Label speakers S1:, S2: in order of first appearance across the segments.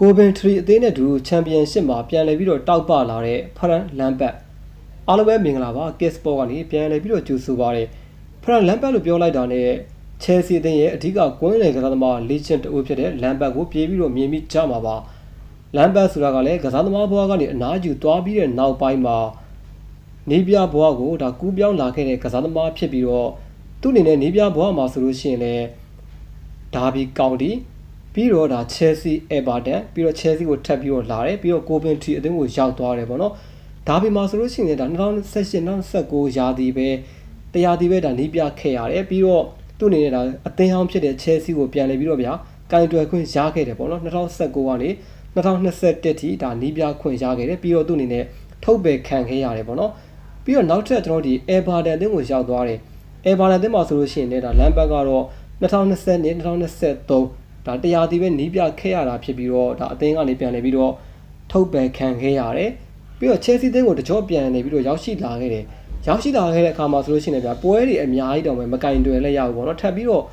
S1: ကိုဗင်ထရီအသင်းနဲ့အတူချန်ပီယံရှစ်မှာပြန်လည်ပြီးတော့တောက်ပလာတဲ့ဖရန်လမ်ဘတ်အားလုံးပဲမင်္ဂလာပါကစ်စပေါ်ကနေပြန်လည်ပြီးတော့ကြိုဆိုပါရစေဖရန်လမ်ဘတ်လို့ပြောလိုက်တာနဲ့ချယ်ဆီအသင်းရဲ့အဓိကကွင်းလယ်ကစားသမားလေ့ကျင့်တအုပ်ဖြစ်တဲ့လမ်ဘတ်ကိုပြေးပြီးတော့မြင်မိကြမှာပါလမ်ဘတ်ဆိုတာကလည်းကစားသမားဘဝကနေအနားယူသွားပြီးတဲ့နောက်ပိုင်းမှာနေပြဘဝကိုဒါကူးပြောင်းလာခဲ့တဲ့ကစားသမားဖြစ်ပြီးတော့သူ့အနေနဲ့နေပြဘဝမှာဆိုလို့ရှိရင်လည်းဒါဘီကောင်တီ ပြီးတော့ဒါ Chelsea Everton ပြီးတော့ Chelsea ကိုထပ်ပြီးတော့လာတယ်ပြီးတော့ Coventry အသင်းကိုရောက်သွားတယ်ပေါ့နော်ဒါပေမဲ့ဆိုလို့ရှိရင်ဒါ2018 2019ရာသီပဲတရားသီပဲဒါနီးပြခဲ့ရတယ်ပြီးတော့သူ့အနေနဲ့ဒါအသင်းဟောင်းဖြစ်တဲ့ Chelsea ကိုပြန်လည်ပြီးတော့ဗျာကင်တွယ်ခွင့်ရခဲ့တယ်ပေါ့နော်2019ကနေ2021ထိဒါနီးပြခွင့်ရခဲ့တယ်ပြီးတော့သူ့အနေနဲ့ထုတ်ပယ်ခံခဲ့ရတယ်ပေါ့နော်ပြီးတော့နောက်ထပ်ကျွန်တော်ဒီ Everton အသင်းကိုရောက်သွားတယ် Everton အသင်းမှာဆိုလို့ရှိရင်လည်းဒါ Lampard ကတော့2020နဲ့2023 ဒါတရားဒီပဲနီးပြခဲ့ရတာဖြစ်ပြီးတော့ဒါအသင်းကနေပြန်နေပြီးတော့ထုတ်ပယ်ခံခဲ့ရတယ်ပြီးတော့ Chelsea အသင်းကိုတကြောပြန်နေပြီးတော့ရောက်ရှိလာခဲ့တယ်ရောက်ရှိလာခဲ့တဲ့အခါမှာဆိုလို့ရှိရင်ဗျာပွဲတွေအများကြီးတောင်ပဲမကင်တွယ်လဲရဘူးပေါ့နော်ထပ်ပြီးတော့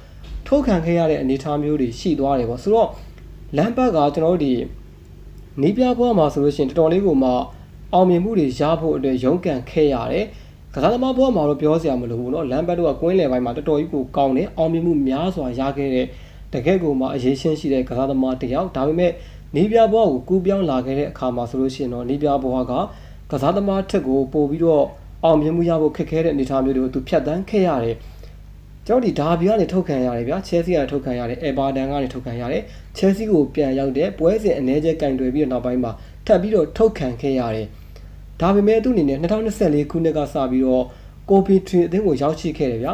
S1: ထုတ်ခံခဲ့ရတဲ့အနေအထားမျိုးတွေရှိသွားတယ်ပေါ့ဆိုတော့လမ်ဘတ်ကကျွန်တော်တို့ဒီနီးပြဘွားမှာဆိုလို့ရှိရင်တော်တော်လေးကိုမှအောင်မြင်မှုတွေရဖို့အတွက်ရုန်းကန်ခဲ့ရတယ်ကစားသမားဘွားမှာတော့ပြောစရာမလိုဘူးเนาะလမ်ဘတ်တို့ကကွင်းလယ်ပိုင်းမှာတော်တော်ကြီးကိုကောင်းတယ်အောင်မြင်မှုများစွာရခဲ့တဲ့ တကယ့်ကိုမှအရေးရှင်းရှိတဲ့ကစားသမားတစ်ယောက်ဒါပေမဲ့နီးပြဘွားကိုကူးပြောင်းလာခဲ့တဲ့အခါမှာဆိုလို့ရှိရင်တော့နီးပြဘွားကကစားသမားထက်ကိုပို့ပြီးတော့အောင်မြင်မှုရဖို့ခက်ခဲတဲ့အနေအထားမျိုးတွေကိုသူဖြတ်တန်းခဲ့ရတယ်ကျွန်တော်ဒီဒါဘီကနေထုတ်ခံရတယ်ဗျာချဲဆီကနေထုတ်ခံရတယ်အေဘာတန်ကနေထုတ်ခံရတယ်ချဲဆီကိုပြန်ရောက်တဲ့ပွဲစဉ်အနေကျကင်တွယ်ပြီးတော့နောက်ပိုင်းမှာထပ်ပြီးတော့ထုတ်ခံခဲ့ရတယ်ဒါပေမဲ့သူ့အနေနဲ့2024ခုနှစ်ကစပြီးတော့ကိုပီထရီအသင်းကိုရောက်ရှိခဲ့တယ်ဗျာ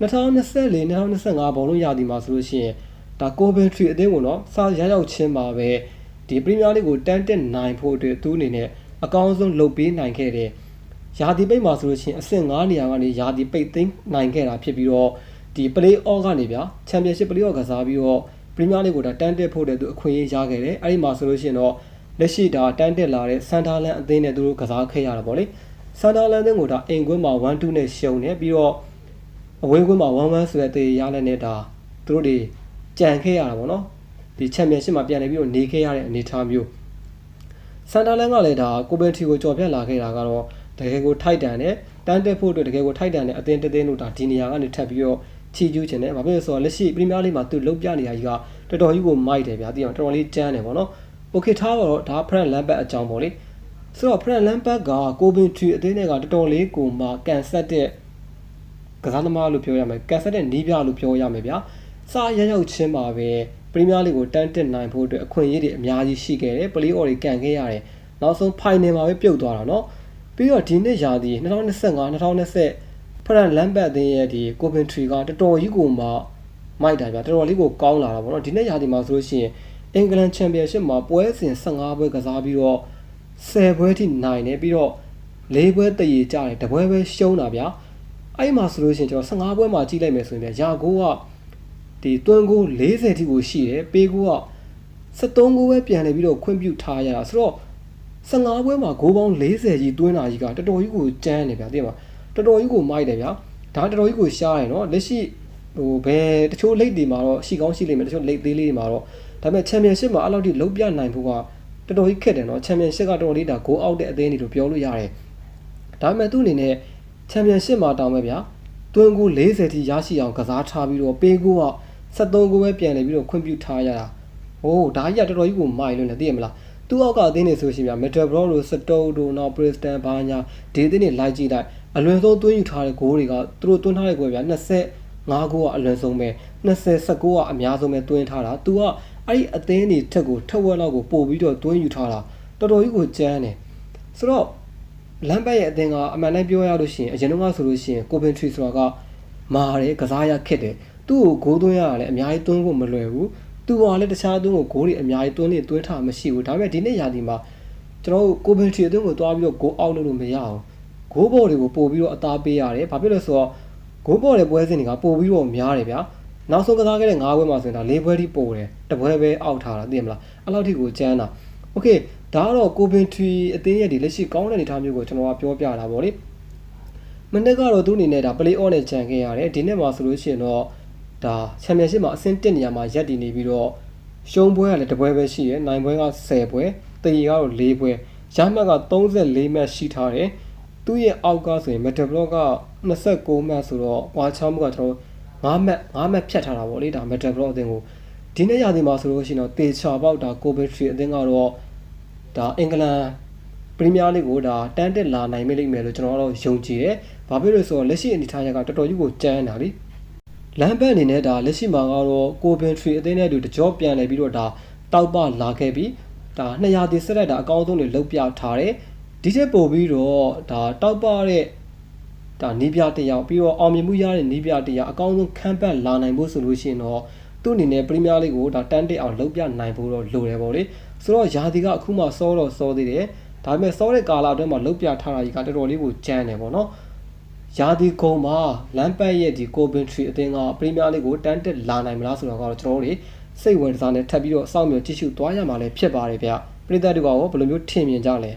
S1: 2024 2025ဘောလုံးရာသီမှာဆိုလို့ရှိရင် ဒါကိုပင်ထရီအသင်းကိုတော့စာရရောက်ချင်းပါပဲဒီပရီးမီးယားလိကိုတန်းတက်နိုင်ဖို့အတွက်သူ့အနေနဲ့အကောင်းဆုံးလုပ်ပေးနိုင်ခဲ့တယ်ရာသီပိတ်မှာဆိုလို့ရှိရင်အဆင့်9နေရာကနေရာသီပိတ်သိမ်းနိုင်ခဲ့တာဖြစ်ပြီးတော့ဒီ play off ကနေဗျာချန်ပီယံရှစ် play off ကစားပြီးတော့ပရီးမီးယားလိကိုဒါတန်းတက်ဖို့တဲ့သူအခွင့်အရေးရခဲ့တယ်အဲ့ဒီမှာဆိုလို့ရှိရင်တော့လက်ရှိဒါတန်းတက်လာတဲ့ဆန်တာလန်အသင်းနဲ့သူတို့ကစားခဲ့ရတာပေါ့လေဆန်တာလန်အသင်းကိုဒါအိမ်ကွင်းမှာ1-2နဲ့ရှုံနေပြီးတော့အဝေးကွင်းမှာ1-1ဆိုတဲ့တေးရလက်နဲ့ဒါသူတို့တွေ ကြံခဲ့ရတာပေါ့နော်ဒီချန်ပီယံရှစ်မှာပြန်နေပြီးတော့နေခဲ့ရတဲ့အနေအထားမျိုးဆန်တာလန်ကလည်းဒါကိုဘန်တီကိုကြော်ပြတ်လာခဲ့တာကတော့တကယ်ကိုထိုက်တန်နဲ့တန်းတက်ဖို့အတွက်တကယ်ကိုထိုက်တန်တဲ့အသင်းတသင်းတို့ဒါဒီနေရာကနေထပ်ပြီးတော့ချီကျူးချင်တယ်။ဘာဖြစ်လို့ဆိုတော့လက်ရှိပရီးမီးယားလိမှာသူလုတ်ပြနေရကြီးကတော်တော်ကြီးကိုမိုက်တယ်ဗျာ။သိအောင်တော်တော်လေးကျန်းတယ်ပေါ့နော်။ Okay ထားပါတော့ဒါဖရန့်လမ်ဘတ်အကြောင်းပေါ့လေ။ဆိုတော့ဖရန့်လမ်ဘတ်ကကိုဘင်ထရီအသင်းတွေကတော်တော်လေးကိုမှကန်ဆက်တဲ့ကစားသမားလို့ပြောရမယ်။ကန်ဆက်တဲ့နီးပြလို့ပြောရမယ်ဗျာ။ စရရောက်ချင်းမှာပဲပရီးမီးယားလိကိုတန်းတက်နိုင်ဖို့အတွက်အခွင့်အရေးတွေအများကြီးရှိခဲ့တယ်ပလေးအော်တွေကန်ခဲ့ရတယ်နောက်ဆုံးဖိုင်နယ်မှာပဲပြုတ်သွားတာနော်ပြီးတော့ဒီနှစ်ရာသီ2025 2020ဖရန်လမ်ဘတ်အသင်းရဲ့ဒီကိုဗင်ထရီကတော်တော်ကြီးကိုမှမိုက်တာပြတော်တော်လေးကိုကောင်းလာတာပေါ့နော်ဒီနှစ်ရာသီမှာဆိုလို့ရှိရင်အင်္ဂလန်ချန်ပီယံရှစ်မှာပွဲစဉ်15ပွဲကစားပြီးတော့10ပွဲထိနိုင်တယ်ပြီးတော့၄ပွဲတရေကြတယ်တပွဲပဲရှုံးတာဗျာအဲ့မှာဆိုလို့ရှိရင်ကျွန်တော်15ပွဲမှာကြည့်လိုက်မယ်ဆိုရင်ဗျာရာကိုက ဒီတွန်းကို40ထိကိုရှိတယ်ပေးကိုက73ကိုပဲပြန်နေပြီးတော့ခွင့်ပြုထားရတာဆိုတော့15ပွဲမှာဂိုးပေါင်း40ကြီးတွင်းတာကြီးကတော်တော်ကြီးကိုကျန်းနေဗျာသိမှာတော်တော်ကြီးကိုမိုက်တယ်ဗျာဒါတော်တော်ကြီးကိုရှားတယ်နော်လက်ရှိဟိုဘယ်တချို့လိတ်တွေမှာတော့ရှိကောင်းရှိလိမ့်မယ်တချို့လိတ်သေးလေးတွေမှာတော့ဒါပေမဲ့ချန်ပီယံရှစ်မှာအဲ့လောက်ထိလုံးပြနိုင်ဖို့ကတော်တော်ကြီးခက်တယ်နော်ချန်ပီယံရှစ်ကတော်တော်လေးဒါဂိုးအောက်တဲ့အသင်းတွေလို့ပြောလို့ရတယ်ဒါပေမဲ့သူ့အနေနဲ့ချန်ပီယံရှစ်မှာတောင်းပဲဗျာတွင်းကို40ထိရရှိအောင်ကစားထားပြီးတော့ပေးကိုက 73ကိုပဲပြန်လေပြီးတော့ခွင့်ပြုထားရတာဟိုးဒါကြီးကတော်တော်ကြီးကိုမိုက်လို့နေသိရမလားသူ့အောက်ကအသင်းတွေဆိုရှင်ဗျာမက်တဘရောတို့စတုတ်တို့နောက်ပရစ်စတန်ဘာညာဒီအသင်းတွေလိုက်ကြည့်လိုက်အလွန်ဆုံးသွင်းယူထားတဲ့ဂိုးတွေကသူတို့သွင်းထားတဲ့ဂိုးဗျာ25ဂိုးကအလွန်ဆုံးပဲ20 19ကအများဆုံးပဲသွင်းထားတာသူကအဲ့ဒီအသင်းတွေထက်ကိုထက်ဝက်လောက်ကိုပို့ပြီးတော့သွင်းယူထားတာတော်တော်ကြီးကိုကြမ်းတယ်ဆိုတော့လမ်ဘတ်ရဲ့အသင်းကအမှန်တမ်းပြောရလို့ရှိရင်အရင်တော့ဆိုလို့ရှိရင်ကိုဗင်ထရီဆိုတာကမာတယ်ကစားရခက်တယ် သူ့ကိုဂိုးသွင်းရတာလည်းအများကြီးသွင်းဖို့မလွယ်ဘူးသူကလည်းတခြားအသင်းကိုဂိုးတွေအများကြီးသွင်းနေသွင်းထားမရှိဘူးဒါပေမဲ့ဒီနေ့ရာသီမှာကျွန်တော်တို့ကိုဗင်ထရီအသင်းကိုတွားပြီးတော့ဂိုးအောက်လုပ်လို့မရအောင်ဂိုးဘော်တွေကိုပို့ပြီးတော့အသားပေးရတယ်ဘာဖြစ်လို့လဲဆိုတော့ဂိုးဘော်တွေပွဲစဉ်တွေကပို့ပြီးတော့များတယ်ဗျာနောက်ဆုံးကစားခဲ့တဲ့၅ပွဲမှာဆိုရင်ဒါ၄ပွဲထိပို့တယ်တပွဲပဲအောက်ထားတာသိရမလားအဲ့လောက်ထိကိုကျန်းတာโอเคဒါကတော့ကိုဗင်ထရီအသင်းရဲ့ဒီလက်ရှိကောင်းတဲ့အနေအထားမျိုးကိုကျွန်တော်ကပြောပြတာဗောလေမနေ့ကတော့သူ့အနေနဲ့ဒါ play on နဲ့ခြံခဲ့ရတယ်ဒီနေ့မှာဆိုလို့ရှိရင်တော့ ဒါချန်ပီယံရှစ်မှာအဆင့်1နေရာမှာရပ်တည်နေပြီးတော့ရှုံးပွဲကလည်းတပွဲပဲရှိတယ်နိုင်ပွဲက10ပွဲတရီကတော့4ပွဲရမှတ်က34မှတ်ရှိထားတယ်သူ့ရဲ့အောက်ကဆိုရင်မက်တဘလော့က29မှတ်ဆိုတော့ကွာချောင်းမှုကကျွန်တော်9မှတ်9မှတ်ဖြတ်ထားတာပေါ့လေဒါမက်တဘလော့အသင်းကိုဒီနေ့ရာသီမှာဆိုလို့ရှိရင်တော့တေချာပေါက်ဒါကိုဗစ်ထရီအသင်းကတော့ဒါအင်္ဂလန်ပရီးမီးယားလိကိုဒါတန်းတက်လာနိုင်မိလိမ့်မယ်လို့ကျွန်တော်ကတော့ယုံကြည်တယ်။ဘာဖြစ်လို့လဲဆိုတော့လက်ရှိအနေအထားရကတော်တော်ကြီးကိုကြမ်းတာလी လမ်းဘက်အနေနဲ့ဒါလက်ရှိမှာကတော့ကိုဗင်ထရီအသင်းနဲ့အတူတကြောပြန်လဲပြီးတော့ဒါတောက်ပလာခဲ့ပြီးဒါ200တီဆက်လက်တာအကောင်းဆုံးတွေလုတ်ပြထားတယ်ဒီထက်ပိုပြီးတော့ဒါတောက်ပတဲ့ဒါနီးပြတစ်ယောက်ပြီးတော့အောင်မြင်မှုရတဲ့နီးပြတစ်ယောက်အကောင်းဆုံးခံပတ်လာနိုင်ဖို့ဆိုလို့ရှိရင်တော့သူ့အနေနဲ့ပရီးမီးယားလိကိုဒါတန်းတက်အောင်လုတ်ပြနိုင်ဖို့တော့လိုတယ်ပေါ့လေဆိုတော့ယာဒီကအခုမှစောတော့စောသေးတယ်ဒါပေမဲ့စောတဲ့ကာလအတွင်းမှာလုတ်ပြထားတာကြီးကတော်တော်လေးကိုကြမ်းတယ်ပေါ့နော် ယာဒီကုံမှာလမ်းပတ်ရဲ့ဒီကိုဗင်ထရီအသင်းကပရီးမီးယားလိကိုတန်းတက်လာနိုင်မလားဆိုတော့ကတော့ကျွန်တော်တို့တွေစိတ်ဝင်စားနေထပ်ပြီးတော့စောင့်မျှော်ကြည့်ရှုသွားရမှာလည်းဖြစ်ပါတယ်ဗျပရိသတ်တွေကရောဘယ်လိုမျိုးထင်မြင်ကြလဲ